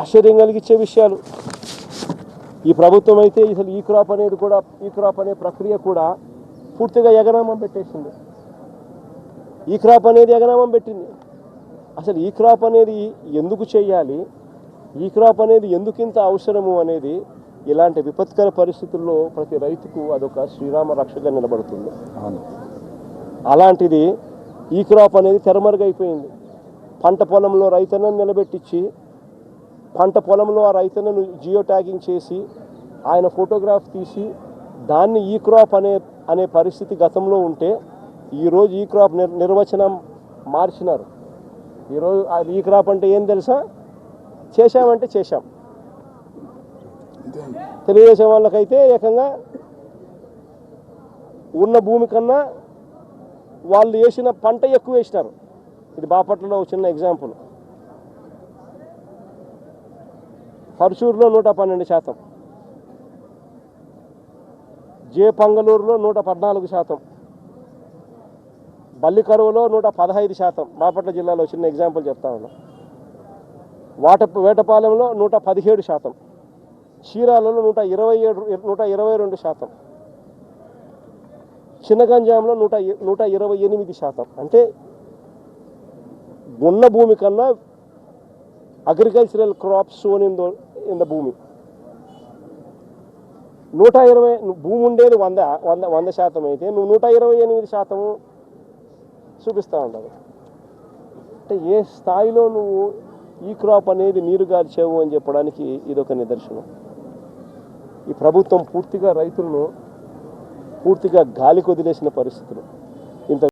ఆశ్చర్యం కలిగించే విషయాలు. ఈ ప్రభుత్వం అయితే అసలు ఈ క్రాప్ అనేది కూడా ఈ క్రాప్ అనే ప్రక్రియ కూడా పూర్తిగా ఎగనామం పెట్టేసింది. ఈ క్రాప్ అనేది ఎగనామం పెట్టింది. అసలు ఈ క్రాప్ అనేది ఎందుకు చేయాలి? ఈ క్రాప్ అనేది ఎందుకు ఇంత అవసరము అనేది ఇలాంటి విపత్కర పరిస్థితుల్లో ప్రతి రైతుకు అదొక శ్రీరామ రక్షగా నిలబడుతుంది. అలాంటిది ఈ క్రాప్ అనేది తెరమరుగైపోయింది. పంట పొలంలో రైతన్నను నిలబెట్టించి పంట పొలంలో ఆ రైతులను జియో ట్యాగింగ్ చేసి ఆయన ఫోటోగ్రాఫ్ తీసి దాన్ని ఈ క్రాప్ అనే అనే పరిస్థితి గతంలో ఉంటే ఈరోజు ఈ క్రాప్ నిర్ నిర్వచనం మార్చినారు. ఈరోజు ఈ క్రాప్ అంటే ఏం తెలుసా? చేశామంటే చేశాం. తెలుగుదేశం వాళ్ళకైతే ఏకంగా ఉన్న భూమి కన్నా వాళ్ళు వేసిన పంట ఎక్కువ వేసినారు. ఇది బాపట్లలో చిన్న ఎగ్జాంపుల్ పరుచూరులో నూట పన్నెండు శాతం. జే పంగలూరులో నూట పద్నాలుగు శాతం. బల్లికరువులో నూట పదహైదు శాతం. బాపట్ల జిల్లాలో చిన్న ఎగ్జాంపుల్ చెప్తా ఉన్నాం. వాట వేటపాలెంలో నూట పదిహేడు శాతం. చీరాలలో నూట ఇరవై ఏడు నూట ఇరవై రెండు శాతం. చిన్నగంజాంలో నూట నూట ఇరవై ఎనిమిది శాతం. అంటే ఉన్న భూమి కన్నా agricultural crops sown in the in the భూమి. నూట ఇరవై భూమి ఉండేది వంద వంద వంద శాతం అయితే నువ్వు నూట ఇరవై ఎనిమిది శాతము చూపిస్తూ ఉంటావు. అంటే ఏ స్థాయిలో నువ్వు ఈ క్రాప్ అనేది నీరు గార్చావు అని చెప్పడానికి ఇదొక నిదర్శనం. ఈ ప్రభుత్వం పూర్తిగా రైతులను పూర్తిగా గాలికి వదిలేసిన పరిస్థితులు. ఇంత